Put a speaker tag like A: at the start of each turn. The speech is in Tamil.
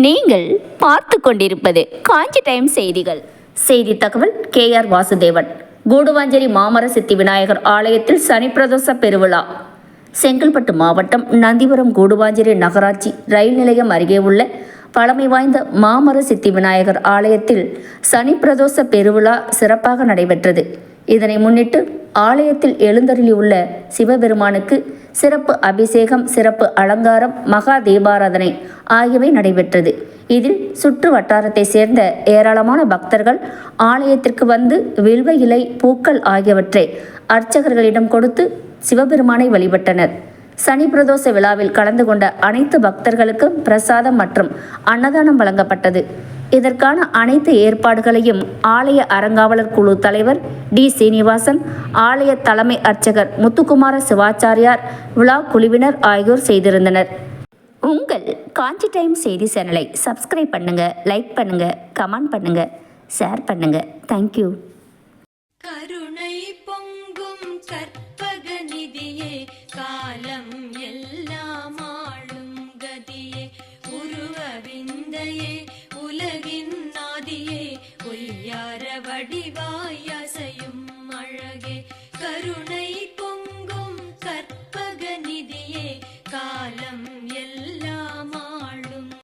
A: நீங்கள் பார்த்து கொண்டிருப்பது காஞ்சி டைம் செய்திகள். செய்தி தகவல் கே ஆர் வாசுதேவன். கூடுவாஞ்சேரி மாமர சித்தி விநாயகர் ஆலயத்தில் சனி பிரதோஷ பெருவிழா. செங்கல்பட்டு மாவட்டம் நந்திபுரம் கூடுவாஞ்சேரி நகராட்சி ரயில் நிலையம் அருகே உள்ள பழமை வாய்ந்த மாமர சித்தி விநாயகர் ஆலயத்தில் சனி பிரதோஷ பெருவிழா சிறப்பாக நடைபெற்றது. இதனை முன்னிட்டு ஆலயத்தில் எழுந்தருளியுள்ள சிவபெருமானுக்கு சிறப்பு அபிஷேகம் சிறப்பு அலங்காரம் மகா தீபாராதனை ஆகியவை நடைபெற்றது. இதில் சுற்று வட்டாரத்தை சேர்ந்த ஏராளமான பக்தர்கள் ஆலயத்திற்கு வந்து வில்வ இலை பூக்கள் ஆகியவற்றை அர்ச்சகர்களிடம் கொடுத்து சிவபெருமானை வழிபட்டனர். சனி பிரதோஷ விழாவில் கலந்து கொண்ட அனைத்து பக்தர்களுக்கும் பிரசாதம் மற்றும் அன்னதானம் வழங்கப்பட்டது. இதற்கான அனைத்து ஏற்பாடுகளையும் ஆலய அறங்காவலர் குழு தலைவர் டி. சீனிவாசன் ஆலய தலைமை அர்ச்சகர் முத்துக்குமார சிவாச்சாரியார் விழா குழுவினர் ஆகியோர் செய்திருந்தனர். உங்கள் காஞ்சி டைம் செய்தி சேனலை சப்ஸ்கிரைப் பண்ணுங்கள் லைக் பண்ணுங்கள் கமெண்ட் பண்ணுங்கள் ஷேர் பண்ணுங்கள் தேங்க்யூ
B: கருணை பொங்கும் கற்பக நிதியே காலம் எல்லாம் ஆளும் கதியே. உருவ விந்தையே உலகின் நாதியே பொய்யார வடிவாயசையும் அழகே. கருணை பொங்கும் கற்பக நிதியே காலம் எல்லாம்